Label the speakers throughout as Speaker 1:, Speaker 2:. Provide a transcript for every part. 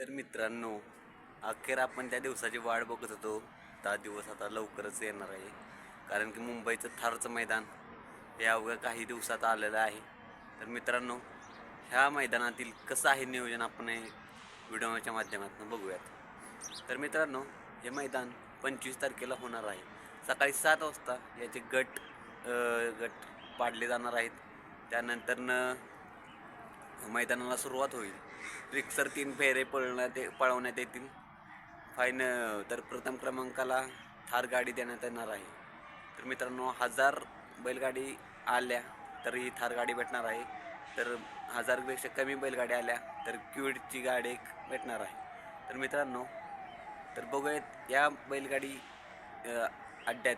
Speaker 1: तर मित्रांनो अखेर आपण त्या दिवसाची वाट बघत होतो. त्या दिवस आता लवकरच येणार आहे. कारण की मुंबईचं थारचं मैदान हे अवघ्या काही दिवसात आलेलं आहे. तर मित्रांनो ह्या मैदानातील कसं आहे नियोजन आपण हे व्हिडिओच्या माध्यमातून बघूयात. तर मित्रांनो हे मैदान पंचवीस तारखेला होणार आहे. सकाळी सात वाजता याचे गट गट पाडले जाणार आहेत. त्यानंतरनं मैदानाला सुरुवात होईल. रिक्सर तीन फेरे पळण्यात पळवण्यात येतील. फाईन तर प्रथम क्रमांकाला थार गाडी देण्यात येणार आहे. तर मित्रांनो हजार बैलगाडी आल्या तर ही थार गाडी भेटणार आहे. तर हजारपेक्षा कमी बैलगाडी आल्या तर क्यूडची गाडी एक भेटणार आहे. तर मित्रांनो तर बघूयात या बैलगाडी अड्ड्यात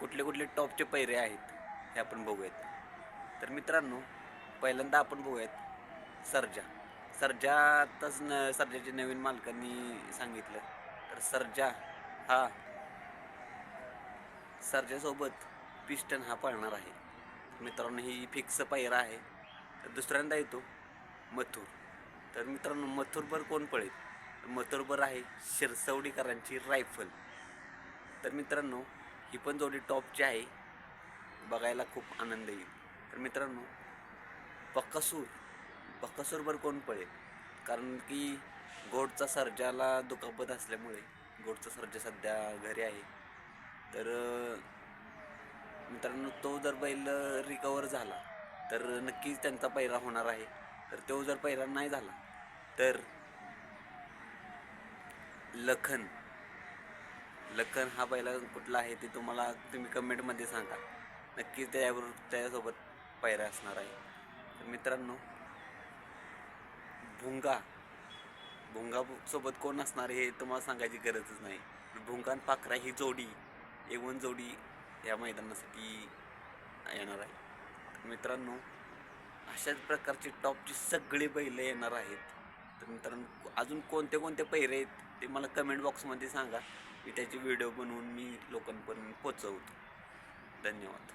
Speaker 1: कुठले कुठले टॉपचे पैरे आहेत हे आपण बघूयात. तर मित्रांनो पहिल्यांदा आपण बघूयात सर्जा. सर्जातच न सर्जाचे नवीन मालकांनी सांगितलं. तर सर्जा हा सर्जासोबत पिस्टन हा पळणार आहे. मित्रांनो ही फिक्स पायरा आहे. तर दुसऱ्यांदा येतो मथुर. तर मित्रांनो मथुरभर कोण पळेल? मथुरभर आहे शिरसवडीकरांची रायफल. तर मित्रांनो ही पण जोडी टॉपची आहे. बघायला खूप आनंद येईल. तर मित्रांनो बक्कसूर. बकासूरवर कोण पळेल? कारण की गोडचा सर्जाला दुखापत असल्यामुळे गोडचा सर्जा सध्या घरी आहे. तर मित्रांनो तो जर बैल रिकवर झाला तर नक्कीच त्यांचा पैरा होणार आहे. तर तो जर पैरा नाही झाला तर लखन. लखन हा पहिला कुठला आहे ते तुम्हाला तुम्ही कमेंटमध्ये सांगा. नक्कीच त्यावर त्याच्यासोबत पायऱ्या असणार आहे. मित्रांनो भुंगा. भुंगासोबत कोण असणार हे तुम्हाला सांगायची गरजच नाही. भुंगा पाखरा ही जोडी एवन जोडी या मैदानासाठी येणार आहे. मित्रांनो अशाच प्रकारचे टॉपची सगळी बैलं येणार आहेत. तर मित्रांनो अजून कोणते कोणते पैरे आहेत ते मला कमेंट बॉक्समध्ये सांगा. मी त्याची व्हिडिओ बनवून मी लोकांपर्यंत पोचवतो धन्यवाद.